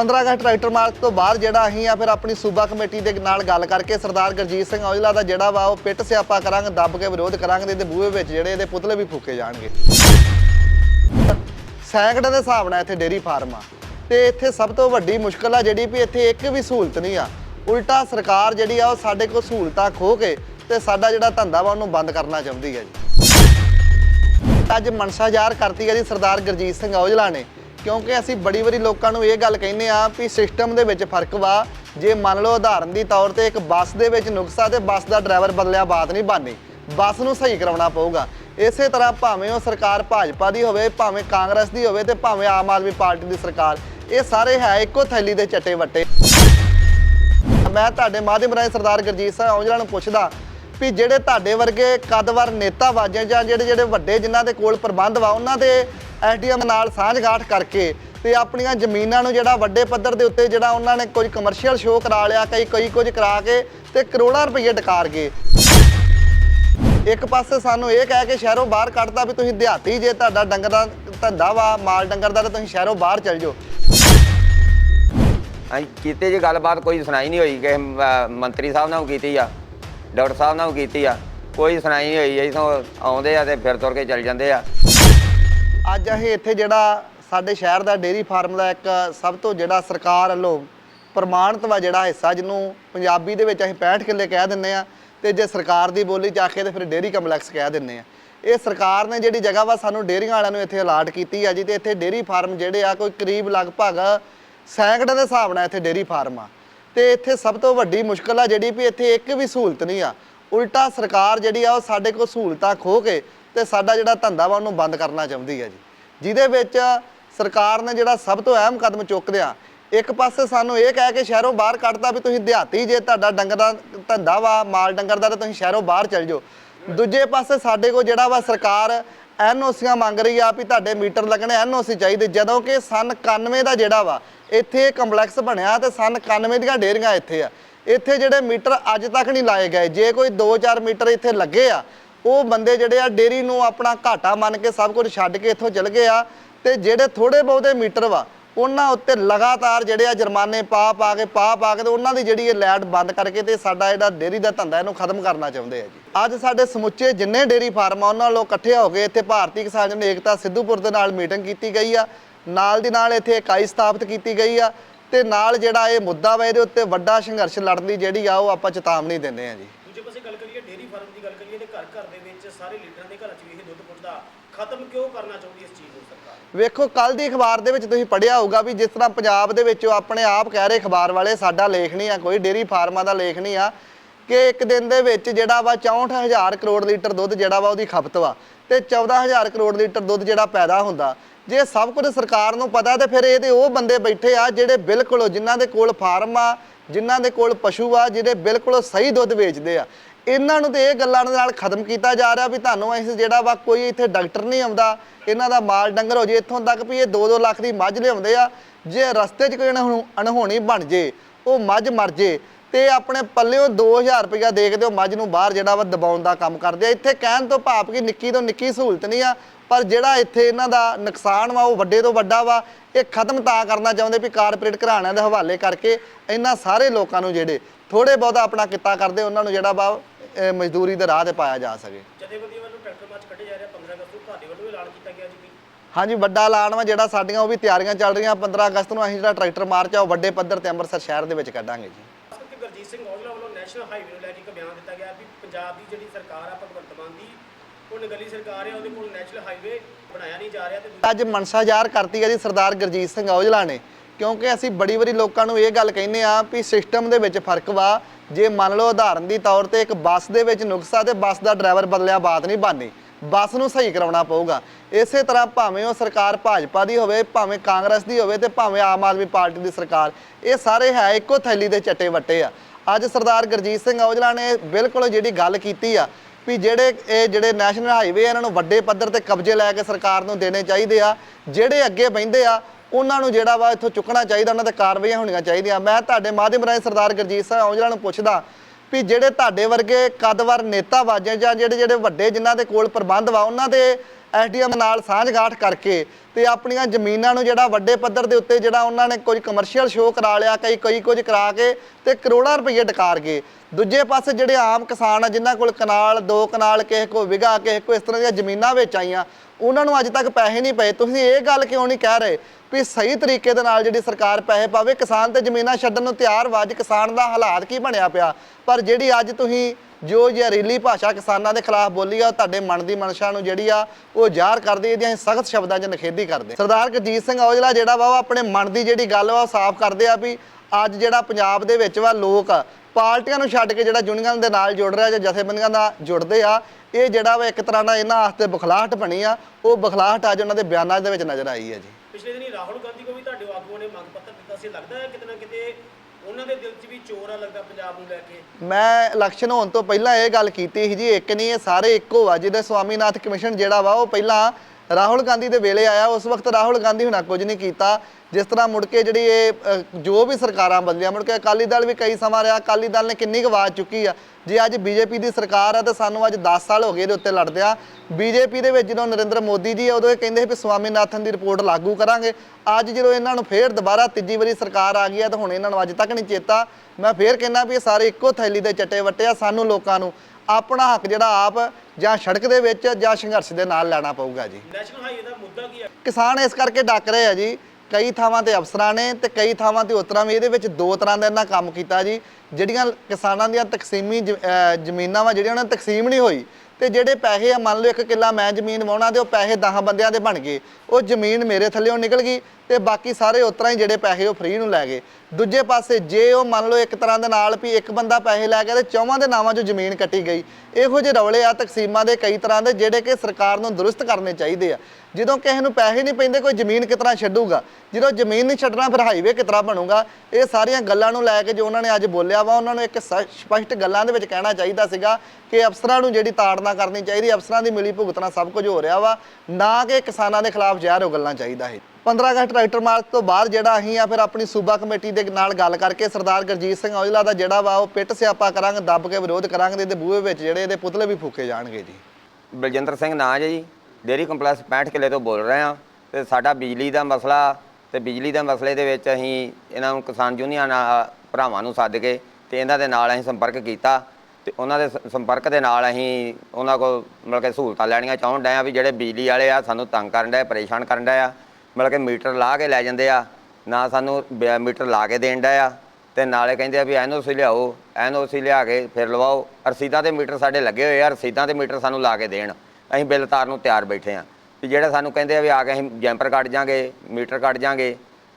15 ਅਗਸਤ tractor March ਤੋਂ ਬਾਅਦ ਜਿਹੜਾ ਅਸੀਂ ਆ ਫਿਰ ਆਪਣੀ ਸੂਬਾ ਕਮੇਟੀ ਦੇ ਨਾਲ ਗੱਲ ਕਰਕੇ ਸਰਦਾਰ ਗੁਰਜੀਤ ਸਿੰਘ ਔਜਲਾ ਦਾ ਜਿਹੜਾ ਵਾ ਉਹ ਪਿੱਟ ਸਿਆਪਾ ਕਰਾਂਗੇ, ਦੱਬ ਕੇ ਵਿਰੋਧ ਕਰਾਂਗੇ ਤੇ ਇਹਦੇ ਬੂਹੇ ਵਿੱਚ ਜਿਹੜੇ ਇਹਦੇ ਪੁਤਲੇ ਵੀ ਫੂਕੇ ਜਾਣਗੇ। ਸੈਂਕੜੇ ਦੇ ਹਿਸਾਬ ਨਾਲ ਇੱਥੇ ਡੇਰੀ ਫਾਰਮ ਆ। ਤੇ ਇੱਥੇ ਸਭ ਤੋਂ ਵੱਡੀ ਮੁਸ਼ਕਲ ਆ ਜਿਹੜੀ ਵੀ ਇੱਥੇ ਇੱਕ ਵੀ ਸਹੂਲਤ ਨਹੀਂ ਆ। ਉਲਟਾ ਸਰਕਾਰ ਜਿਹੜੀ ਆ ਉਹ ਸਾਡੇ ਕੋਲ ਸਹੂਲਤਾਂ ਖੋ ਕੇ ਤੇ ਸਾਡਾ ਜਿਹੜਾ ਧੰਦਾ ਵਾ ਉਹਨੂੰ ਬੰਦ ਕਰਨਾ ਚਾਹੁੰਦੀ ਹੈ ਜੀ। ਅੱਜ ਮਨਸ਼ਾ ਜ਼ਾਹਰ ਕਰਤੀ ਹੈ ਜੀ ਸਰਦਾਰ ਗੁਰਜੀਤ ਸਿੰਘ ਔਜਲਾ ਨੇ। ਕਿਉਂਕਿ ਅਸੀਂ ਬੜੀ ਵਾਰੀ ਲੋਕਾਂ ਨੂੰ ਇਹ ਗੱਲ ਕਹਿੰਦੇ ਆ ਵੀ ਸਿਸਟਮ ਦੇ ਵਿੱਚ ਫ਼ਰਕ ਵਾ। ਜੇ ਮੰਨ ਲਓ ਉਦਾਹਰਨ ਦੀ ਤੌਰ ਤੇ ਇੱਕ ਬੱਸ ਦੇ ਵਿੱਚ ਨੁਕਸਾ ਤੇ ਬੱਸ ਦਾ ਡਰਾਈਵਰ ਬਦਲਿਆ, ਬਾਤ ਨਹੀਂ ਬਣਨੀ। ਬੱਸ ਨੂੰ ਸਹੀ ਕਰਾਉਣਾ ਪਊਗਾ। ਇਸੇ ਤਰ੍ਹਾਂ ਭਾਵੇਂ ਉਹ ਸਰਕਾਰ ਭਾਜਪਾ ਦੀ ਹੋਵੇ, ਭਾਵੇਂ ਕਾਂਗਰਸ ਦੀ ਹੋਵੇ ਤੇ ਭਾਵੇਂ ਆਮ ਆਦਮੀ ਪਾਰਟੀ ਦੀ ਸਰਕਾਰ, ਇਹ ਸਾਰੇ ਹੈ ਇੱਕੋ ਥੈਲੀ ਦੇ ਚੱਟੇ ਵੱਟੇ। ਮੈਂ ਤੁਹਾਡੇ ਮਾਧਿਅਮ ਰਾਹੀਂ ਸਰਦਾਰ ਗੁਰਜੀਤ ਸਿੰਘ ਔਜਲਾ ਨੂੰ ਪੁੱਛਦਾ ਵੀ ਜਿਹੜੇ ਤੁਹਾਡੇ ਵਰਗੇ ਕਦਵਰ ਨੇਤਾ ਵਾਜੇ ਜਾਂ ਜਿਹੜੇ ਜਿਹੜੇ ਵੱਡੇ ਜਿਨ੍ਹਾਂ ਦੇ ਕੋਲ ਪ੍ਰਬੰਧ ਵਾ, ਉਹਨਾਂ ਦੇ ਐਸਡੀਐਮ ਨਾਲ ਸਾਂਝਗਾਠ ਕਰਕੇ ਤੇ ਆਪਣੀਆਂ ਜ਼ਮੀਨਾਂ ਨੂੰ ਜਿਹੜਾ ਵੱਡੇ ਪੱਧਰ ਦੇ ਉੱਤੇ ਜਿਹੜਾ ਉਹਨਾਂ ਨੇ ਕੁਝ ਕਮਰਸ਼ੀਅਲ ਸ਼ੋਅ ਕਰਾ ਲਿਆ, ਕਈ ਕਈ ਕੁਝ ਕਰਾ ਕੇ ਤੇ ਕਰੋੜਾਂ ਰੁਪਏ ਡਕਾਰ ਗਏ। ਇੱਕ ਪਾਸੇ ਸਾਨੂੰ ਇਹ ਕਹਿ ਕੇ ਸ਼ਹਿਰੋਂ ਬਾਹਰ ਕੱਢਤਾ ਵੀ ਤੁਸੀਂ ਦਿਹਾਤੀ ਜੇ ਤੁਹਾਡਾ ਡੰਗਰ ਦਾ ਧੰਦਾ ਵਾ, ਮਾਲ ਡੰਗਰ ਦਾ, ਤੇ ਤੁਸੀਂ ਸ਼ਹਿਰੋਂ ਬਾਹਰ ਚੱਲ ਜਾਓ। ਅਸੀਂ ਕੀਤੇ ਜੀ ਗੱਲਬਾਤ, ਕੋਈ ਸੁਣਾਈ ਨਹੀਂ ਹੋਈ ਕਿ ਮੰਤਰੀ ਸਾਹਿਬ ਨਾਲ ਵੀ ਕੀਤੀ ਆ, ਡਾਕਟਰ ਸਾਹਿਬ ਨਾਲ ਵੀ ਕੀਤੀ ਆ, ਕੋਈ ਸੁਣਾਈ ਨਹੀਂ ਹੋਈ ਇਥੋਂ ਆਉਂਦੇ ਆ ਤੇ ਫਿਰ ਤੁਰ ਕੇ ਚੱਲ ਜਾਂਦੇ ਆ। ਅੱਜ ਅਸੀਂ ਇੱਥੇ ਜਿਹੜਾ ਸਾਡੇ ਸ਼ਹਿਰ ਦਾ ਡੇਰੀ ਫਾਰਮ ਦਾ ਇੱਕ ਸਭ ਤੋਂ ਜਿਹੜਾ ਸਰਕਾਰ ਵੱਲੋਂ ਪ੍ਰਮਾਣਿਤ ਵਾ ਜਿਹੜਾ ਹਿੱਸਾ ਜਿਹਨੂੰ ਪੰਜਾਬੀ ਦੇ ਵਿੱਚ ਅਸੀਂ 65 ਕਿੱਲੇ ਕਹਿ ਦਿੰਨੇ ਆ ਤੇ ਜੇ ਸਰਕਾਰ ਦੀ ਬੋਲੀ ਚ ਆਖੇ ਤੇ ਫਿਰ ਡੇਰੀ ਕੰਪਲੈਕਸ ਕਹਿ ਦਿੰਨੇ ਆ ਇਹ ਸਰਕਾਰ ਨੇ ਜਿਹੜੀ ਜਗ੍ਹਾ ਵਾ ਸਾਨੂੰ ਡੇਅਰੀਆਂ ਵਾਲਿਆਂ ਨੂੰ ਇੱਥੇ ਅਲਾਟ ਕੀਤੀ ਆ ਜੀ ਤੇ ਇੱਥੇ ਡੇਰੀ ਫਾਰਮ ਜਿਹੜੇ ਆ ਕੋਈ ਕਰੀਬ ਲਗਭਗ ਸੈਂਕੜੇ ਦੇ ਹਿਸਾਬ ਨਾਲ ਇੱਥੇ ਡੇਰੀ ਫਾਰਮ ਆ। ਤੇ ਇੱਥੇ ਸਭ ਤੋਂ ਵੱਡੀ ਮੁਸ਼ਕਲ ਆ ਜਿਹੜੀ ਵੀ ਇੱਥੇ ਇੱਕ ਵੀ ਸਹੂਲਤ ਨਹੀਂ ਆ। ਉਲਟਾ ਸਰਕਾਰ ਜਿਹੜੀ ਆ ਉਹ ਸਾਡੇ ਕੋਲ ਸਹੂਲਤਾਂ ਖੋ ਕੇ ਤੇ ਸਾਡਾ ਜਿਹੜਾ ਧੰਦਾ ਵਾ ਉਹਨੂੰ ਬੰਦ ਕਰਨਾ ਚਾਹੁੰਦੀ ਹੈ ਜੀ। ਜਿਹਦੇ ਵਿੱਚ ਸਰਕਾਰ ਨੇ ਜਿਹੜਾ ਸਭ ਤੋਂ ਅਹਿਮ ਕਦਮ ਚੁੱਕਦਿਆਂ ਇੱਕ ਪਾਸੇ ਸਾਨੂੰ ਇਹ ਕਹਿ ਕੇ ਸ਼ਹਿਰੋਂ ਬਾਹਰ ਕੱਢਤਾ ਵੀ ਤੁਸੀਂ ਦਿਹਾਤੀ ਜੇ ਤੁਹਾਡਾ ਡੰਗਰ ਦਾ ਧੰਦਾ ਵਾ, ਮਾਲ ਡੰਗਰ ਦਾ, ਤਾਂ ਤੁਸੀਂ ਸ਼ਹਿਰੋਂ ਬਾਹਰ ਚੱਲ ਜਾਓ। ਦੂਜੇ ਪਾਸੇ ਸਾਡੇ ਕੋਲ ਜਿਹੜਾ ਵਾ ਸਰਕਾਰ ਐਨਓਸੀਆਂ ਮੰਗ ਰਹੀ ਆ ਵੀ ਤੁਹਾਡੇ ਮੀਟਰ ਲੱਗਣੇ ਐਨਓਸੀ ਚਾਹੀਦੇ। ਜਦੋਂ ਕਿ ਸਨ 91 ਦਾ ਜਿਹੜਾ ਵਾ, ਇੱਥੇ ਕੰਪਲੈਕਸ ਬਣਿਆ ਤੇ ਸਨ 91 ਦੀਆਂ ਡੇਅਰੀਆਂ ਇੱਥੇ ਆ। ਇੱਥੇ ਜਿਹੜੇ ਮੀਟਰ ਅੱਜ ਤੱਕ ਨਹੀਂ ਲਾਏ ਗਏ। ਜੇ ਕੋਈ 2-4 ਮੀਟਰ ਇੱਥੇ ਲੱਗੇ ਆ ਉਹ ਬੰਦੇ ਜਿਹੜੇ ਆ ਡੇਰੀ ਨੂੰ ਆਪਣਾ ਘਾਟਾ ਮੰਨ ਕੇ ਸਭ ਕੁਝ ਛੱਡ ਕੇ ਇੱਥੋਂ ਚਲ ਗਏ ਆ ਤੇ ਜਿਹੜੇ ਥੋੜੇ ਬਹੁਤੇ ਮੀਟਰ ਵਾ, ਉਹਨਾਂ ਉੱਤੇ ਲਗਾਤਾਰ ਜਿਹੜੇ ਆ ਜੁਰਮਾਨੇ ਪਾ ਪਾ ਕੇ, ਪਾ ਪਾ ਕੇ ਤੇ ਉਹਨਾਂ ਦੀ ਜਿਹੜੀ ਇਹ ਲੈਟ ਬੰਦ ਕਰਕੇ ਤੇ ਸਾਡਾ ਜਿਹੜਾ ਡੇਰੀ ਦਾ ਧੰਦਾ ਇਹਨੂੰ ਖਤਮ ਕਰਨਾ ਚਾਹੁੰਦੇ ਆ ਜੀ। ਅੱਜ ਸਾਡੇ ਸਮੁੱਚੇ ਜਿੰਨੇ ਡੇਰੀ ਫਾਰਮ ਆ, ਉਹਨਾਂ ਲੋਕ ਇਕੱਠੇ ਹੋ ਕੇ ਇੱਥੇ ਭਾਰਤੀ ਕਿਸਾਨ ਜਨ ਏਕਤਾ ਸਿੱਧੂਪੁਰ ਦੇ ਨਾਲ ਮੀਟਿੰਗ ਕੀਤੀ ਗਈ ਆ। ਨਾਲ ਦੀ ਨਾਲ ਇੱਥੇ ਇਕਾਈ ਸਥਾਪਿਤ ਕੀਤੀ ਗਈ ਆ ਤੇ ਨਾਲ ਜਿਹੜਾ ਇਹ ਮੁੱਦਾ ਵਾ, ਇਹਦੇ ਉੱਤੇ ਵੱਡਾ ਸੰਘਰਸ਼ ਲੜਨ ਦੀ ਜਿਹੜੀ ਆ, ਉਹ ਆਪਾਂ ਚੇਤਾਵਨੀ ਦਿੰਦੇ ਆ ਜੀ ਦੂਜੇ ਪਾਸੇ ਗੱਲ ਕਰੀਏ ਡੇਰੀ ਫਾਰਮ ਦੀ ਗੱਲ ਕਰੀਏ ਤੇ ਘਰ ਘਰ ਦੇ ਵਿੱਚ ਸਾਰੇ ਲੀਡਰਾਂ ਦੇ ਘਰਾਂ 'ਚ ਵੀ ਇਹ ਦੁੱਧ ਪੁੱਜਦਾ ਖਤਮ ਕਿਉਂ ਕਰਨਾ ਚਾਹੁੰਦੀ ਇਸ ਚੀਜ਼ ਨੂੰ ਸਰਕਾਰ? ਵੇਖੋ ਕੱਲ ਦੀ ਅਖਬਾਰ ਦੇ ਵਿੱਚ ਤੁਸੀਂ ਪੜ੍ਹਿਆ ਹੋਊਗਾ ਵੀ ਜਿਸ ਤਰ੍ਹਾਂ ਪੰਜਾਬ ਦੇ ਵਿੱਚ ਉਹ ਆਪਣੇ ਆਪ ਕਹਿ ਰਹੇ ਅਖਬਾਰ ਵਾਲੇ, ਸਾਡਾ ਲੇਖ ਨਹੀਂ ਆ, ਕੋਈ ਡੇਰੀ ਫਾਰਮਾਂ ਦਾ ਲੇਖ ਨਹੀਂ ਆ, ਕਿ ਇੱਕ ਦਿਨ ਦੇ ਵਿੱਚ ਜਿਹੜਾ ਵਾ 64000 ਕਰੋੜ ਲੀਟਰ ਦੁੱਧ ਜਿਹੜਾ ਵਾ ਉਹਦੀ ਖਪਤ ਵਾ ਤੇ 14000 ਕਰੋੜ ਲੀਟਰ ਦੁੱਧ ਜਿਹੜਾ ਪੈਦਾ ਹੁੰਦਾ। ਜੇ ਸਭ ਕੁਝ ਸਰਕਾਰ ਨੂੰ ਪਤਾ ਤੇ ਫਿਰ ਇਹਦੇ ਉਹ ਬੰਦੇ ਬੈਠੇ ਆ ਜਿਹੜੇ ਬਿਲਕੁਲ ਜਿਨ੍ਹਾਂ ਦੇ ਕੋਲ ਫਾਰਮ ਆ, ਜਿਨ੍ਹਾਂ ਦੇ ਕੋਲ ਪਸ਼ੂ ਆ ਜਿਹੜੇ ਬਿਲਕੁਲ ਸਹੀ ਦੁੱਧ ਵੇਚਦੇ ਆ। ਇਹਨਾਂ ਨੂੰ ਤੇ ਇਹ ਗੱਲਾਂ ਦੇ ਨਾਲ ਖਤਮ ਕੀਤਾ ਜਾ ਰਿਹਾ ਵੀ ਤੁਹਾਨੂੰ ਇਸ ਜਿਹੜਾ ਵਾ ਕੋਈ ਇੱਥੇ ਡਾਕਟਰ ਨਹੀਂ ਆਉਂਦਾ, ਇਹਨਾਂ ਦਾ ਮਾਲ ਡੰਗਰ ਹੋ ਜੇ ਇੱਥੋਂ ਤੱਕ ਵੀ ਇਹ 2-2 ਲੱਖ ਦੀ ਮੱਝ ਲਿਆਉਂਦੇ ਆ, ਜੇ ਰਸਤੇ 'ਚ ਕੋਈ ਅਣਹੋ- ਅਣਹੋਣੀ ਬਣ ਜੇ, ਉਹ ਮੱਝ ਮਰ ਜੇ, ਤੇ ਆਪਣੇ ਪੱਲਿਓਂ 2000 ਰੁਪਇਆ ਦੇ ਕੇ ਤੇ ਮੱਝ ਨੂੰ ਬਾਹਰ ਜਿਹੜਾ ਵਾ ਦਬਾਉਣ ਦਾ ਕੰਮ ਕਰਦੇ ਆ। ਇੱਥੇ ਕਹਿਣ ਤੋਂ ਭਾਵ ਕਿ ਨਿੱਕੀ ਤੋਂ ਨਿੱਕੀ ਸਹੂਲਤ ਨਹੀਂ ਆ, ਪਰ ਜਿਹੜਾ ਇੱਥੇ ਇਹਨਾਂ ਦਾ ਨੁਕਸਾਨ ਵਾ, ਉਹ ਵੱਡੇ ਤੋਂ ਵੱਡਾ ਵਾ, ਇਹ ਖਤਮ ਤਾਂ ਕਰਨਾ ਚਾਹੁੰਦੇ ਵੀ ਕਾਰਪੋਰੇਟ ਘਰਾਣਿਆਂ ਦੇ ਹਵਾਲੇ ਕਰਕੇ ਇਹਨਾਂ ਸਾਰੇ ਲੋਕਾਂ ਨੂੰ ਜਿਹੜੇ ਥੋੜੇ ਬਹੁਤਾ ਆਪਣਾ ਕਿੱਤਾ ਕਰਦੇ ਉਹਨਾਂ ਨੂੰ ਜਿਹੜਾ ਅਹ ਮਜ਼ਦੂਰੀ ਦੇ ਰਾਹ ਤੇ ਪਾਇਆ ਜਾ ਸਕੇ। ਜਥੇਬੰਦੀਆਂ ਵੱਲੋਂ ਟਰੈਕਟਰ ਮਾਰਚ ਕੱਢੇ ਜਾ ਰਿਹਾ 15 ਅਗਸਤ ਨੂੰ। ਤੁਹਾਡੇ ਵੱਲੋਂ ਵੀ ਐਲਾਨ ਕੀਤਾ ਗਿਆ ਜੀ ਕੀ ਹਾਂਜੀ ਵੱਡਾ ਐਲਾਨ ਵਾ ਜਿਹੜਾ ਸਾਡੀਆਂ ਉਹ ਵੀ ਤਿਆਰੀਆਂ ਚੱਲ ਰਹੀਆਂ। 15 ਅਗਸਤ ਨੂੰ ਅਸੀਂ ਜਿਹੜਾ ਟਰੈਕਟਰ ਮਾਰਚ ਆ ਉਹ ਵੱਡੇ ਪੱਧਰ ਤੇ ਅੰਮ੍ਰਿਤਸਰ ਸ਼ਹਿਰ ਦੇ ਵਿੱਚ ਕੱਢਾਂਗੇ ਜੀ। ਖਾਸ ਕਰਕੇ ਗੁਰਜੀਤ ਸਿੰਘ ਔਜਲਾ ਵੱਲੋਂ ਨੈਸ਼ਨਲ ਹਾਈਵੇ ਨੂੰ ਲੈ ਕੇ ਇੱਕ ਬਿਆਨ ਦਿੱਤਾ ਗਿਆ ਵੀ ਪੰਜਾਬ ਦੀ ਜਿਹੜੀ ਸਰਕਾਰ ਆ ਭਗਵੰਤ ਮਾਨ ਦੀ ਉਹ ਨਗਲੀ ਸਰਕਾਰ ਹੈ ਉਹਦੇ ਕੋਲ ਨੈਸ਼ਨਲ ਹਾਈਵੇ ਬਣਾਇਆ ਨਹੀਂ ਜਾ ਰਿਹਾ ਤੇ ਅੱਜ ਮਨਸ਼ਾ ਜ਼ਾਹਰ ਕਰਤੀ ਹੈ ਜੀ ਸਰਦਾਰ ਗੁਰਜੀਤ ਸਿੰਘ ਔਜਲਾ ਨੇ। ਕਿਉਂਕਿ ਅਸੀਂ ਬੜੀ ਵਾਰੀ ਲੋਕਾਂ ਨੂੰ ਇਹ ਗੱਲ ਕਹਿੰਦੇ ਆ ਵੀ ਸਿਸਟਮ ਦੇ ਵਿੱਚ ਫ਼ਰਕ ਵਾ। ਜੇ ਮੰਨ ਲਓ ਉਦਾਹਰਨ ਦੀ ਤੌਰ ਤੇ ਇੱਕ ਬੱਸ ਦੇ ਵਿੱਚ ਨੁਕਸਾ ਤੇ ਬੱਸ ਦਾ ਡਰਾਈਵਰ ਬਦਲਿਆ, ਬਾਤ ਨਹੀਂ ਬਣਨੀ। ਬੱਸ ਨੂੰ ਸਹੀ ਕਰਾਉਣਾ ਪਊਗਾ। ਇਸੇ ਤਰ੍ਹਾਂ ਭਾਵੇਂ ਉਹ ਸਰਕਾਰ ਭਾਜਪਾ ਦੀ ਹੋਵੇ, ਭਾਵੇਂ ਕਾਂਗਰਸ ਦੀ ਹੋਵੇ ਤੇ ਭਾਵੇਂ ਆਮ ਆਦਮੀ ਪਾਰਟੀ ਦੀ ਸਰਕਾਰ, ਇਹ ਸਾਰੇ ਹੈ ਇੱਕੋ ਥੈਲੀ ਦੇ ਚੱਟੇ ਵੱਟੇ ਆ। ਅੱਜ ਸਰਦਾਰ ਗੁਰਜੀਤ ਸਿੰਘ ਔਜਲਾ ਨੇ ਬਿਲਕੁਲ ਜਿਹੜੀ ਗੱਲ ਕੀਤੀ ਆ ਵੀ ਜਿਹੜੇ ਇਹ ਜਿਹੜੇ ਨੈਸ਼ਨਲ ਹਾਈਵੇ ਇਹਨਾਂ ਨੂੰ ਵੱਡੇ ਪੱਧਰ ਤੇ ਕਬਜ਼ੇ ਲੈ ਕੇ ਸਰਕਾਰ ਨੂੰ ਦੇਣੇ ਚਾਹੀਦੇ ਆ। ਜਿਹੜੇ ਅੱਗੇ ਬਹਿੰਦੇ ਆ ਉਹਨਾਂ ਨੂੰ ਜਿਹੜਾ ਵਾ ਇੱਥੋਂ ਚੁੱਕਣਾ ਚਾਹੀਦਾ, ਉਹਨਾਂ ਤੇ ਕਾਰਵਾਈਆਂ ਹੋਣੀਆਂ ਚਾਹੀਦੀਆਂ। ਮੈਂ ਤੁਹਾਡੇ ਮਾਧਿਅਮ ਰਾਹੀਂ ਸਰਦਾਰ ਗੁਰਜੀਤ ਸਿੰਘ ਔਜਲਾ ਨੂੰ ਪੁੱਛਦਾ ਵੀ ਜਿਹੜੇ ਤੁਹਾਡੇ ਵਰਗੇ ਕਦਵਰ ਨੇਤਾ ਵਾਜੇ ਜਾਂ ਜਿਹੜੇ ਜਿਹੜੇ ਵੱਡੇ ਜਿਨ੍ਹਾਂ ਦੇ ਕੋਲ ਪ੍ਰਬੰਧ ਵਾ, ਉਹਨਾਂ ਦੇ ਐਸਡੀਐਮ ਨਾਲ ਸਾਂਝਗਾਠ ਕਰਕੇ ਤੇ ਆਪਣੀਆਂ ਜ਼ਮੀਨਾਂ ਨੂੰ ਜਿਹੜਾ ਵੱਡੇ ਪੱਧਰ ਦੇ ਉੱਤੇ ਜਿਹੜਾ ਉਹਨਾਂ ਨੇ ਕੁਝ ਕਮਰਸ਼ੀਅਲ ਸ਼ੋਅ ਕਰਾ ਲਿਆ, ਕਈ ਕਈ ਕੁਝ ਕਰਾ ਕੇ ਤੇ ਕਰੋੜਾਂ ਰੁਪਏ ਡਕਾਰ ਗਏ। ਦੂਜੇ ਪਾਸੇ ਜਿਹੜੇ ਆਮ ਕਿਸਾਨ ਆ, ਜਿਨ੍ਹਾਂ ਕੋਲ ਕਨਾਲ, ਦੋ ਕਨਾਲ, ਕਿਸੇ ਕੋ ਵਿਗਾ ਕਿਸੇ ਕੋ ਇਸ ਤਰ੍ਹਾਂ ਦੀਆਂ ਜ਼ਮੀਨਾਂ ਵਿੱਚ ਆਈਆਂ ਉਹਨਾਂ ਨੂੰ ਅੱਜ ਤੱਕ ਪੈਸੇ ਨਹੀਂ ਪਏ। ਤੁਸੀਂ ਇਹ ਗੱਲ ਕਿਉਂ ਨਹੀਂ ਕਹਿ ਰਹੇ ਵੀ ਸਹੀ ਤਰੀਕੇ ਦੇ ਨਾਲ ਜਿਹੜੀ ਸਰਕਾਰ ਪੈਸੇ ਪਾਵੇ? ਕਿਸਾਨ ਤੇ ਜ਼ਮੀਨਾਂ ਛੱਡਣ ਨੂੰ ਤਿਆਰ ਵਾ, ਅੱਜ ਕਿਸਾਨ ਦਾ ਹਾਲਾਤ ਕੀ ਬਣਿਆ ਪਿਆ? ਪਰ ਜਿਹੜੀ ਅੱਜ ਤੁਸੀਂ ਜੋ ਜ਼ਹਿਰੀਲੀ ਭਾਸ਼ਾ ਕਿਸਾਨਾਂ ਦੇ ਖਿਲਾਫ ਬੋਲੀ ਆ, ਉਹ ਤੁਹਾਡੇ ਮਨ ਦੀ ਮਨਸ਼ਾ ਨੂੰ ਜਿਹੜੀ ਆ, ਉਹ ਜ਼ਾਹਰ ਕਰਦੀ ਇਹਦੀਆਂ ਅਸੀਂ ਸਖਤ ਸ਼ਬਦਾਂ 'ਚ ਨਿਖੇਧੀ ਕਰਦੇ। ਸਰਦਾਰ ਗੁਰਜੀਤ ਸਿੰਘ ਔਜਲਾ ਜਿਹੜਾ ਵਾ, ਉਹ ਆਪਣੇ ਮਨ ਦੀ ਜਿਹੜੀ ਗੱਲ ਵਾ, ਉਹ ਸਾਫ਼ ਕਰਦੇ ਆ ਵੀ ਅੱਜ ਜਿਹੜਾ ਪੰਜਾਬ ਦੇ ਵਿੱਚ ਵਾ ਲੋਕ ਪਾਰਟੀਆਂ ਨੂੰ ਛੱਡ ਕੇ ਜਿਹੜਾ ਯੂਨੀਅਨ ਦੇ ਨਾਲ ਜੁੜ ਰਿਹਾ ਜਾਂ ਜਥੇਬੰਦੀਆਂ ਦਾ ਜੁੜਦੇ ਆ ਇਹ ਜਿਹੜਾ ਵਾ ਇੱਕ ਤਰ੍ਹਾਂ ਦਾ ਇਹਨਾਂ ਵਾਸਤੇ ਬਖਲਾਹਟ ਬਣੀ ਆ ਉਹ ਬਖਲਾਹਟ ਅੱਜ ਉਹਨਾਂ ਦੇ ਬਿਆਨਾਂ ਦੇ ਵਿੱਚ ਨਜ਼ਰ ਆਈ ਹੈ ਜੀ। ਪਿਛਲੇ ਦਿਨੀ ਰਾਹੁਲ ਗਾਂਧੀ ਕੋ ਵੀ ਤੁਹਾਡੇ ਆਗੂਆਂ ਨੇ ਮੰਗ ਪੱਤਰ ਦਿੱਤਾ ਸੀ ਲੱਗਦਾ ਹੈ ਕਿਤੇ ਨਾ ਕਿਤੇ ਉਹਨਾਂ ਦੇ ਦਿਲ 'ਚ ਵੀ ਚੋਰ ਆ ਲੱਗਦਾ ਪੰਜਾਬ ਨੂੰ ਲੈ ਕੇ? ਮੈਂ ਇਲੈਕਸ਼ਨ ਹੋਣ ਤੋਂ ਪਹਿਲਾਂ ਇਹ ਗੱਲ ਕੀਤੀ ਸੀ ਜੀ ਇੱਕ ਨਹੀਂ ਇਹ ਸਾਰੇ ਇੱਕੋ ਆ ਜਿਹਦੇ ਸਵਾਮੀਨਾਥ ਕਮਿਸ਼ਨ ਜਿਹੜਾ ਵਾ ਉਹ ਪਹਿਲਾਂ ਰਾਹੁਲ ਗਾਂਧੀ ਦੇ ਵੇਲੇ ਆਇਆ, ਉਸ ਵਕਤ ਰਾਹੁਲ ਗਾਂਧੀ ਹੁਣਾਂ ਕੁਝ ਨਹੀਂ ਕੀਤਾ। ਜਿਸ ਤਰ੍ਹਾਂ ਮੁੜ ਕੇ ਜਿਹੜੀ ਇਹ ਜੋ ਵੀ ਸਰਕਾਰਾਂ ਬਦਲੀਆਂ, ਮੁੜ ਕੇ ਅਕਾਲੀ ਦਲ ਵੀ ਕਈ ਸਮਾਂ ਰਿਹਾ, ਅਕਾਲੀ ਦਲ ਨੇ ਕਿੰਨੀ ਕੁ ਆਵਾਜ਼ ਚੁੱਕੀ ਆ। ਜੇ ਅੱਜ ਬੀਜੇਪੀ ਦੀ ਸਰਕਾਰ ਆ ਤਾਂ ਸਾਨੂੰ ਅੱਜ 10 ਸਾਲ ਹੋ ਗਏ ਇਹਦੇ ਉੱਤੇ ਲੜਦਿਆਂ। ਬੀਜੇਪੀ ਦੇ ਵਿੱਚ ਜਦੋਂ ਨਰਿੰਦਰ ਮੋਦੀ ਜੀ ਉਦੋਂ ਇਹ ਕਹਿੰਦੇ ਸੀ ਵੀ ਸਵਾਮੀਨਾਥਨ ਦੀ ਰਿਪੋਰਟ ਲਾਗੂ ਕਰਾਂਗੇ। ਅੱਜ ਜਦੋਂ ਇਹਨਾਂ ਨੂੰ ਫੇਰ ਦੁਬਾਰਾ ਤੀਜੀ ਵਾਰੀ ਸਰਕਾਰ ਆ ਗਈ ਆ, ਤਾਂ ਹੁਣ ਇਹਨਾਂ ਨੂੰ ਅੱਜ ਤੱਕ ਨਹੀਂ ਚੇਤਾ। ਮੈਂ ਫੇਰ ਕਹਿੰਦਾ ਵੀ ਇਹ ਸਾਰੇ ਇੱਕੋ ਥੈਲੀ ਦੇ ਚੱਟੇ ਵੱਟੇ ਆ ਸਾਨੂੰ ਲੋਕਾਂ ਨੂੰ। ਆਪਣਾ ਹੱਕ ਜਿਹੜਾ ਆਪ ਜਾਂ ਸੜਕ ਦੇ ਵਿੱਚ ਜਾਂ ਸੰਘਰਸ਼ ਦੇ ਨਾਲ ਲੈਣਾ ਪਊਗਾ ਜੀ। ਨੈਸ਼ਨਲ ਹਾਈਵੇ ਦਾ ਮੁੱਦਾ ਕੀ ਹੈ? ਕਿਸਾਨ ਇਸ ਕਰਕੇ ਡੱਕ ਰਹੇ ਆ ਜੀ ਕਈ ਥਾਵਾਂ ਤੇ ਅਫਸਰਾਂ ਨੇ ਤੇ ਕਈ ਥਾਵਾਂ ਤੇ ਉਤਰਾਂ ਵੀ ਇਹਦੇ ਵਿੱਚ ਦੋ ਤਰ੍ਹਾਂ ਦਾ ਇਹਨਾਂ ਕੰਮ ਕੀਤਾ ਜੀ। ਜਿਹੜੀਆਂ ਕਿਸਾਨਾਂ ਦੀਆਂ ਤਕਸੀਮੀ ਜ਼ਮੀਨਾਂ ਵਾ ਜਿਹੜੀਆਂ ਉਹਨਾਂ ਦੀ ਤਕਸੀਮ ਨਹੀਂ ਹੋਈ ਤੇ ਜਿਹੜੇ ਪੈਸੇ ਆ ਮੰਨ ਲਓ ਇੱਕ ਕਿੱਲਾ ਮੈਂ ਜ਼ਮੀਨ ਵਾਉਣਾ ਤੇ ਉਹ ਪੈਸੇ 10 ਬੰਦਿਆਂ ਦੇ ਬਣ ਗਏ ਉਹ ਜ਼ਮੀਨ ਮੇਰੇ ਥੱਲੇੋਂ ਨਿਕਲ ਗਈ ਤੇ ਬਾਕੀ ਸਾਰੇ ਉਤਰਾਂ ਹੀ ਜਿਹੜੇ ਪੈਸੇ ਉਹ ਫ੍ਰੀ ਨੂੰ ਲੈ ਗਏ। ਦੂਜੇ ਪਾਸੇ ਜੇ ਉਹ ਮੰਨ ਲਓ ਇੱਕ ਤਰ੍ਹਾਂ ਦੇ ਨਾਲ ਵੀ ਇੱਕ ਬੰਦਾ ਪੈਸੇ ਲੈ ਗਿਆ ਤੇ ਚੌਵਾਂ ਦੇ ਨਾਵਾਂ 'ਚੋਂ ਜ਼ਮੀਨ ਕੱਟੀ ਗਈ। ਇਹੋ ਜਿਹੇ ਰੌਲੇ ਆ ਤਕਸੀਮਾਂ ਦੇ ਕਈ ਤਰ੍ਹਾਂ ਦੇ ਜਿਹੜੇ ਕਿ ਸਰਕਾਰ ਨੂੰ ਦਰੁਸਤ ਕਰਨੇ ਚਾਹੀਦੇ ਆ। ਜਦੋਂ ਕਿਸੇ ਨੂੰ ਪੈਸੇ ਨਹੀਂ ਪੈਂਦੇ ਕੋਈ ਜ਼ਮੀਨ ਕਿਤਨਾ ਛੱਡੂਗਾ? ਜਦੋਂ ਜ਼ਮੀਨ ਨਹੀਂ ਛੱਡਣਾ ਫਿਰ ਹਾਈਵੇ ਕਿਤਨਾ ਬਣੂਗਾ? ਇਹ ਸਾਰੀਆਂ ਗੱਲਾਂ ਨੂੰ ਲੈ ਕੇ ਜੋ ਉਹਨਾਂ ਨੇ ਅੱਜ ਬੋਲਿਆ ਵਾ, ਉਹਨਾਂ ਨੂੰ ਇੱਕ ਸ- ਸਪਸ਼ਟ ਗੱਲਾਂ ਦੇ ਵਿੱਚ ਕਹਿਣਾ ਚਾਹੀਦਾ ਸੀਗਾ ਕਿ ਅਫਸਰਾਂ ਨੂੰ ਜਿਹੜੀ ਤਾੜਨਾ ਕਰਨੀ ਚਾਹੀਦੀ, ਅਫਸਰਾਂ ਦੀ ਮਿਲੀ ਭੁਗਤਣਾ ਸਭ ਕੁਝ ਹੋ ਰਿਹਾ ਵਾ। ਨਾ ਕਿ ਕਿਸਾਨਾਂ ਦੇ ਖਿਲਾਫ ਜ਼ਹਿਰ ਉਗਲਣਾ ਚਾਹੀਦਾ ਹੈ 15 ਅਗਸਤ ਟਰੈਕਟਰ ਮਾਰਚ ਤੋਂ ਬਾਅਦ ਜਿਹੜਾ ਅਸੀਂ ਆ ਫਿਰ ਆਪਣੀ ਸੂਬਾ ਕਮੇਟੀ ਦੇ ਨਾਲ ਗੱਲ ਕਰਕੇ ਸਰਦਾਰ ਗੁਰਜੀਤ ਸਿੰਘ ਔਜਲਾ ਦਾ ਜਿਹੜਾ ਵਾ ਉਹ ਪਿੱਟ ਸਿਆਪਾ ਕਰਾਂਗੇ, ਦੱਬ ਕੇ ਵਿਰੋਧ ਕਰਾਂਗੇ ਤੇ ਇਹਦੇ ਬੂਹੇ ਵਿੱਚ ਜਿਹੜੇ ਇਹਦੇ ਪੁਤਲੇ ਵੀ ਫੂਕੇ ਜਾਣਗੇ ਜੀ। ਬਲਜਿੰਦਰ ਸਿੰਘ ਨਾਂ ਜੀ ਡੇਰੀ ਕੰਪਲੈਕਸ 65 ਕਿਲੇ ਤੋਂ ਬੋਲ ਰਹੇ ਹਾਂ ਤੇ ਸਾਡਾ ਬਿਜਲੀ ਦਾ ਮਸਲਾ ਤੇ ਬਿਜਲੀ ਦੇ ਮਸਲੇ ਦੇ ਵਿੱਚ ਅਸੀਂ ਇਹਨਾਂ ਨੂੰ ਕਿਸਾਨ ਯੂਨੀਅਨ ਭਰਾਵਾਂ ਨੂੰ ਸੱਦ ਕੇ ਤੇ ਇਹਨਾਂ ਦੇ ਨਾਲ ਅਸੀਂ ਸੰਪਰਕ ਕੀਤਾ ਤੇ ਉਹਨਾਂ ਦੇ ਸੰਪਰਕ ਦੇ ਨਾਲ ਅਸੀਂ ਉਹਨਾਂ ਕੋਲ ਮਤਲਬ ਕਿ ਸਹੂਲਤਾਂ ਲੈਣੀਆਂ ਚਾਹੁੰਦੇ ਡਏ ਆ ਵੀ ਜਿਹੜੇ ਬਿਜਲੀ ਵਾਲੇ ਆ ਸਾਨੂੰ ਤੰਗ ਕਰਨ ਡਏ, ਪਰੇਸ਼ਾਨ ਕਰਨ ਡਏ ਆ। ਮਤਲਬ ਕਿ ਮੀਟਰ ਲਾ ਕੇ ਲੈ ਜਾਂਦੇ ਆ ਨਾ ਸਾਨੂੰ ਬ- ਮੀਟਰ ਲਾ ਕੇ ਦੇਣ ਡਏ ਆ ਤੇ ਨਾਲੇ ਕਹਿੰਦੇ ਆ ਵੀ ਐਨਓਸੀ ਲਿਆਓ ਐਨਓਸੀ ਲਿਆ ਕੇ ਫਿਰ ਲਵਾਓ ਰਸੀਦਾਂ ਤੇ ਮੀਟਰ ਸਾਡੇ ਲੱਗੇ ਹੋਏ ਆ ਰਸੀਦਾਂ ਤੇ ਮੀਟਰ ਸਾਨੂੰ ਲਾ ਕੇ ਦੇਣ ਅਸੀਂ ਬਿੱਲ ਤਾਰ ਨੂੰ ਤਿਆਰ ਬੈਠੇ ਆ ਵੀ ਜਿਹੜੇ ਸਾਨੂੰ ਕਹਿੰਦੇ ਆ ਵੀ ਆ ਕੇ ਅਸੀਂ ਜੈਂਪਰ ਕੱਢ ਜਾਾਂਗੇ ਮੀਟਰ ਕੱਢ ਜਾਾਂਗੇ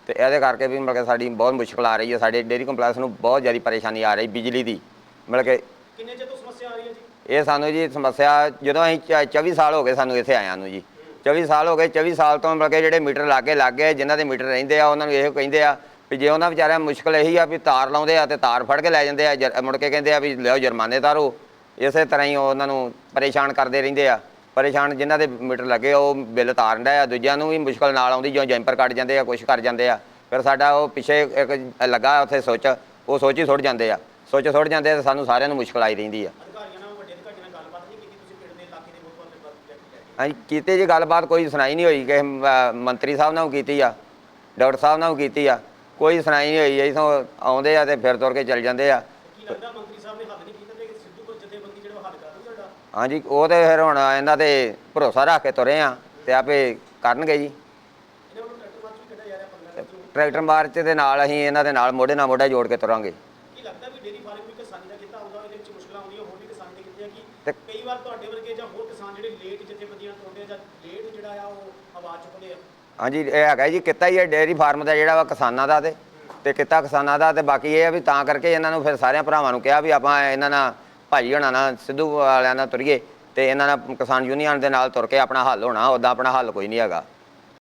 ਤੇ ਇਹਦੇ ਕਰਕੇ ਵੀ ਮਤਲਬ ਕਿ ਸਾਡੀ ਬਹੁਤ ਮੁਸ਼ਕਲ ਆ ਰਹੀ ਹੈ ਸਾਡੇ ਡੇਰੀ ਕੰਪਲੈਕਸ ਨੂੰ ਬਹੁਤ ਜ਼ਿਆਦਾ ਪਰੇਸ਼ਾਨੀ ਆ ਰਹੀ ਬਿਜਲੀ ਦੀ ਮਤਲਬ ਕਿ ਕਿੰਨੇ ਚਿਰ ਤੋਂ ਸਮੱਸਿਆ ਆ ਰਹੀ ਹੈ ਜੀ? ਇਹ ਸਾਨੂੰ ਜੀ ਸਮੱਸਿਆ ਜਦੋਂ ਅਸੀਂ ਚ- 24 ਸਾਲ ਹੋ ਗਏ ਸਾਨੂੰ ਇੱਥੇ ਆਇਆਂ ਨੂੰ ਜੀ। 24 ਸਾਲ ਹੋ ਗਏ 24 ਸਾਲ ਤੋਂ ਮਤਲਬ ਕਿ ਜਿਹੜੇ ਮੀਟਰ ਲਾਗੇ ਲੱਗ ਗਏ, ਜਿਨ੍ਹਾਂ ਦੇ ਮੀਟਰ ਰਹਿੰਦੇ ਆ, ਉਹਨਾਂ ਨੂੰ ਇਹੋ ਕਹਿੰਦੇ ਆ ਵੀ ਜੇ ਉਹਨਾਂ ਵਿਚਾਰਿਆਂ ਨੂੰ ਮੁਸ਼ਕਲ ਇਹੀ ਆ ਵੀ ਤਾਰ ਲਾਉਂਦੇ ਆ ਤੇ ਤਾਰ ਫੜ ਕੇ ਲੈ ਜਾਂਦੇ ਆ, ਜਰ- ਮੁੜ ਕੇ ਕਹਿੰਦੇ ਆ ਵੀ ਲਿਓ ਜੁਰਮਾਨੇ ਤਾਰੋ। ਇਸੇ ਤਰ੍ਹਾਂ ਹੀ ਉਹ ਉਹਨਾਂ ਨੂੰ ਪਰੇਸ਼ਾਨ ਕਰਦੇ ਰਹਿੰਦੇ ਆ। ਪਰੇਸ਼ਾਨ ਜਿਨ੍ਹਾਂ ਦੇ ਮੀਟਰ ਲੱਗੇ, ਉਹ ਬਿੱਲ ਤਾਰਨ ਡਏ ਆ, ਦੂਜਿਆਂ ਨੂੰ ਵੀ ਮੁਸ਼ਕਲ ਨਾਲ ਆਉਂਦੀ, ਜਿਉਂ ਜੈਂਪਰ ਕੱਟ ਜਾਂਦੇ ਆ, ਕੁਛ ਕਰ ਜਾਂਦੇ ਆ। ਫਿਰ ਸਾਡਾ ਉਹ ਪਿੱਛੇ ਇੱਕ ਲੱਗਾ ਉੱਥੇ ਸੋਚ, ਉਹ ਸੋਚ ਹੀ ਸੁੱਟ ਜਾਂਦੇ ਆ। ਸੋਚ ਸੁੱਟ ਜਾਂਦੇ ਆ ਤੇ ਸਾਨੂੰ ਸਾਰਿਆਂ ਨੂੰ ਮੁਸ਼ਕਲ ਆਈ ਰਹਿੰਦੀ ਆ ਅਧਿਕਾਰੀਆਂ ਨਾਲ ਵੱਡੇ ਅਧਿਕਾਰੀਆਂ ਨਾਲ ਗੱਲਬਾਤ ਨਹੀਂ ਕੀਤੀ ਤੁਸੀਂ ਪਿੰਡ ਦੇ ਇਲਾਕੇ ਦੇ ਮੁੱਖ ਬੰਦੇ ਅਸੀਂ ਕੀਤੇ ਜੀ ਗੱਲਬਾਤ ਕੋਈ ਸੁਣਾਈ ਨਹੀਂ ਹੋਈ ਕਿ ਮੰਤਰੀ ਸਾਹਿਬ ਨਾਲ ਕੀਤੀ ਆ ਡਾਕਟਰ ਸਾਹਿਬ ਨਾਲ ਕੀਤੀ ਆ ਕੋਈ ਸੁਣਾਈ ਨਹੀਂ ਹੋਈ ਇਥੋਂ ਆਉਂਦੇ ਆ ਤੇ ਫਿਰ ਤੁਰ ਕੇ ਚੱਲ ਜਾਂਦੇ ਆ। ਹਾਂਜੀ ਉਹ ਤੇ ਫਿਰ ਹੁਣ ਇਹਨਾਂ ਤੇ ਭਰੋਸਾ ਰੱਖ ਕੇ ਤੁਰੇ ਆ ਤੇ ਆਪੇ ਕਰਨਗੇ ਜੀ। ਟਰੈਕਟਰ ਮਾਰਚ ਵੀ ਕੱਢਿਆ ਜਾ ਰਿਹਾ 15 ਅਗਸਤ ਨੂੰ ਟਰੈਕਟਰ ਮਾਰਚ ਦੇ ਨਾਲ ਅਸੀਂ ਇਹਨਾਂ ਦੇ ਨਾਲ ਮੋਢੇ ਨਾਲ ਮੋਢਾ ਜੋੜ ਕੇ ਤੁਰਾਂਗੇ। ਕੀ ਲੱਗਦਾ ਵੀ ਡੇਰੀ ਫਾਰਮ ਵੀ ਕਿਸਾਨੀ ਦਾ ਕਿੱਤਾ ਆਉਂਦਾ ਇਹਦੇ ਵਿੱਚ ਮੁਸ਼ਕਲਾਂ ਆਉਂਦੀਆਂ ਹੋਰ ਵੀ ਕਿਸਾਨ ਦੇ ਕਿੱਤੇ ਆ ਕਿ ਤੇ- ਕਈ ਵਾਰ ਤੁਹਾਡੇ ਵਰਗੇ ਜਾਂ ਹੋਰ ਕਿਸਾਨ ਜਿਹੜੇ ਲੇਟ ਜਥੇਬੰਦੀਆਂ ਤੋੜਦੇ ਆ ਜਾਂ ਲੇਟ ਜਿਹੜਾ ਆ ਉਹ ਆਵਾਜ਼ ਚੁੱਕਦੇ ਆ। ਹਾਂਜੀ, ਇਹ ਹੈਗਾ ਜੀ, ਕਿੱਤਾ ਹੀ ਹੈ ਡੇਅਰੀ ਫਾਰਮ ਦਾ ਜਿਹੜਾ ਵਾ ਕਿਸਾਨਾਂ ਦਾ ਤੇ ਤੇ ਕਿੱਤਾ ਕਿਸਾਨਾਂ ਦਾ ਤੇ ਬਾਕੀ ਇਹ ਆ ਵੀ ਤਾਂ ਕਰਕੇ ਇਹਨਾਂ ਨੂੰ ਫਿਰ ਸਾਰਿਆਂ ਭਰਾਵਾਂ ਨੂੰ ਕਿਹਾ ਵੀ ਆਪਾਂ ਇਹਨਾਂ ਨਾਲ ਭਾਈ ਹੋਣਾ ਨਾਲ, ਸਿੱਧੂ ਵਾਲਿਆਂ ਨਾਲ ਤੁਰੀਏ ਤੇ ਇਹਨਾਂ ਨਾਲ ਕਿਸਾਨ ਯੂਨੀਅਨ ਦੇ ਨਾਲ ਤੁਰ ਕੇ ਆਪਣਾ ਹੱਲ ਹੋਣਾ, ਉਹਦਾ ਆਪਣਾ ਹੱਲ ਕੋਈ ਨਹੀਂ ਹੈਗਾ।